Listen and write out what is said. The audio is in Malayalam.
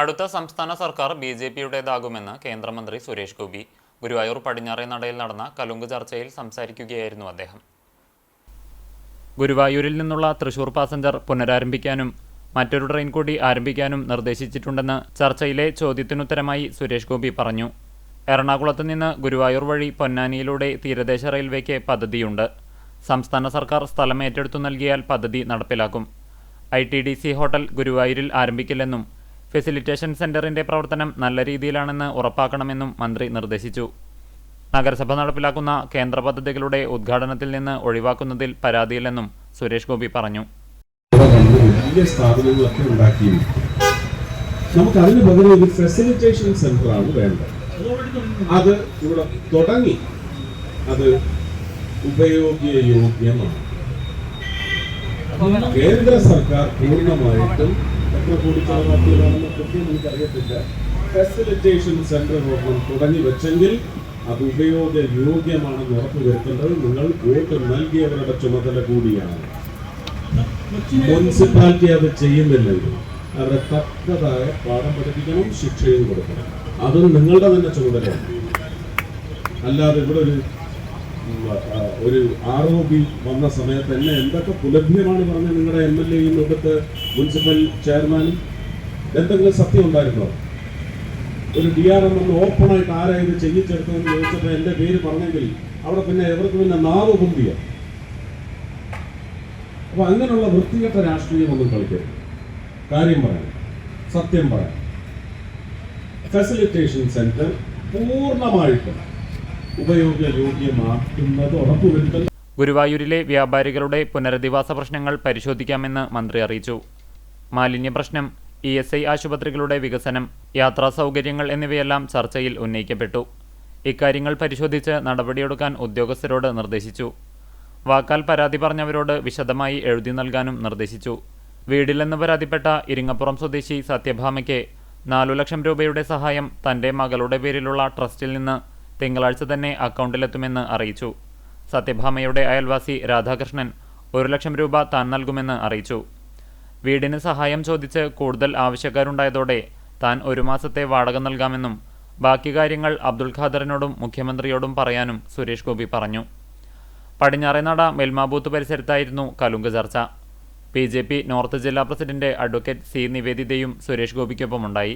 അടുത്ത സംസ്ഥാന സർക്കാർ ബി ജെ പിയുടേതാകുമെന്ന് കേന്ദ്രമന്ത്രി സുരേഷ് ഗോപി. ഗുരുവായൂർ പടിഞ്ഞാറേ നടയിൽ നടന്ന കലുങ്ക് ചർച്ചയിൽ സംസാരിക്കുകയായിരുന്നു അദ്ദേഹം. ഗുരുവായൂരിൽ നിന്നുള്ള തൃശൂർ പാസഞ്ചർ പുനരാരംഭിക്കാനും മറ്റൊരു ട്രെയിൻ കൂടി ആരംഭിക്കാനും നിർദ്ദേശിച്ചിട്ടുണ്ടെന്ന് ചർച്ചയിലെ ചോദ്യത്തിനുത്തരമായി സുരേഷ് ഗോപി പറഞ്ഞു. എറണാകുളത്ത് നിന്ന് ഗുരുവായൂർ വഴി പൊന്നാനിയിലൂടെ തീരദേശ റെയിൽവേക്ക് പദ്ധതിയുണ്ട്. സംസ്ഥാന സർക്കാർ സ്ഥലം ഏറ്റെടുത്തു നൽകിയാൽ പദ്ധതി നടപ്പിലാക്കും. I T D C hotel ഗുരുവായൂരിൽ ആരംഭിക്കില്ലെന്നും ഫെസിലിറ്റേഷൻ സെന്ററിന്റെ പ്രവർത്തനം നല്ല രീതിയിലാണെന്ന് ഉറപ്പാക്കണമെന്നും മന്ത്രി നിർദ്ദേശിച്ചു. നഗരസഭ നടപ്പിലാക്കുന്ന കേന്ദ്ര പദ്ധതികളുടെ ഉദ്ഘാടനത്തിൽ നിന്ന് ഒഴിവാക്കുന്നതിൽ പരാതിയില്ലെന്നും സുരേഷ് ഗോപി പറഞ്ഞു. നമുക്ക് അതിന് പകരം ഒരു ഫെസിലിറ്റേഷൻ സെന്ററാണ് വേണ്ടത്. അത് ഇവിടെ തുടങ്ങി. അത് ഉപയോഗയോഗ്യമാണ് കേന്ദ്ര സർക്കാർ പൂർണമായിട്ടും എത്ര കോടി കൃത്യം എനിക്കറിയത്തില്ല. ഫെസിലിറ്റേഷൻ സെന്റർ ഒരെണ്ണം തുടങ്ങി വെച്ചെങ്കിൽ അത് ഉപയോഗ യോഗ്യമാണെന്ന് ഉറപ്പുവരുത്തേണ്ടത് നിങ്ങൾ വോട്ട് നൽകിയവരുടെ ചുമതല കൂടിയാണ്. മുനിസിപ്പാലിറ്റി അത് ചെയ്യുന്നില്ലെങ്കിൽ അവരെ തക്കതായ പാഠം പഠിപ്പിക്കണം ശിക്ഷയും കൊടുക്കണം. അതും നിങ്ങളുടെ തന്നെ ചുമതലയാണ്. അല്ലാതെ ഇവിടെ ഒരു ഒരു ആർ ഒ ബി വന്ന സമയത്ത് എന്നെ എന്തൊക്കെ പുലഭ്യമാണ് പറഞ്ഞത് നിങ്ങളുടെ എം എൽ എയും ഇവിടുത്തെ മുനിസിപ്പൽ ചെയർമാനും? എന്തെങ്കിലും സത്യം ഉണ്ടായിരുന്നോ? ഒരു ഡി ആർ എം ഒന്ന് ഓപ്പണായിട്ട് ആരാ ഇത് ചെയ്യിച്ചെടുത്തതെന്ന് ചോദിച്ചപ്പോൾ എന്റെ പേര് പറഞ്ഞെങ്കിൽ അവിടെ പിന്നെ എവർക്ക് പിന്നെ നാവ് പൊന്തിയ? അപ്പൊ അങ്ങനെയുള്ള വൃത്തികെട്ട രാഷ്ട്രീയം ഒന്നും കളിക്കരുത്. കാര്യം പറയാം. സത്യം പറയാം. ഫെസിലിറ്റേഷൻ സെന്റർ പൂർണമായിട്ടും ഗുരുവായൂരിലെ വ്യാപാരികളുടെ പുനരധിവാസ പ്രശ്നങ്ങൾ പരിശോധിക്കാമെന്ന് മന്ത്രി അറിയിച്ചു. മാലിന്യ പ്രശ്നം ഇ എസ് ഐ ആശുപത്രികളുടെ വികസനം യാത്രാ സൗകര്യങ്ങൾ എന്നിവയെല്ലാം ചർച്ചയിൽ ഉന്നയിക്കപ്പെട്ടു. ഇക്കാര്യങ്ങൾ പരിശോധിച്ച് നടപടിയെടുക്കാൻ ഉദ്യോഗസ്ഥരോട് നിർദ്ദേശിച്ചു. വാക്കാൽ പരാതി പറഞ്ഞവരോട് വിശദമായി എഴുതി നൽകാനും നിർദ്ദേശിച്ചു. വീടില്ലെന്ന് പരാതിപ്പെട്ട ഇരിങ്ങപ്പുറം സ്വദേശി സത്യഭാമയ്ക്ക് നാലു ലക്ഷം രൂപയുടെ സഹായം തന്റെ മകളുടെ പേരിലുള്ള ട്രസ്റ്റിൽ നിന്ന് തിങ്കളാഴ്ച തന്നെ അക്കൗണ്ടിലെത്തുമെന്ന് അറിയിച്ചു. സത്യഭാമയുടെ അയൽവാസി രാധാകൃഷ്ണൻ ഒരു ലക്ഷം രൂപ താൻ നൽകുമെന്ന് അറിയിച്ചു. വീടിന് സഹായം ചോദിച്ച് കൂടുതൽ ആവശ്യക്കാരുണ്ടായതോടെ താൻ ഒരു മാസത്തെ വാടക നൽകാമെന്നും ബാക്കി കാര്യങ്ങൾ അബ്ദുൽ ഖാദറിനോടും മുഖ്യമന്ത്രിയോടും പറയാനും സുരേഷ് ഗോപി പറഞ്ഞു. പടിഞ്ഞാറേനട മെൽമാബൂത്ത് പരിസരത്തായിരുന്നു കലുങ്ക് ചർച്ച. ബി ജെ പി നോർത്ത് ജില്ലാ പ്രസിഡന്റ് അഡ്വക്കേറ്റ് സി നിവേദിതയും സുരേഷ് ഗോപിക്കൊപ്പമുണ്ടായി.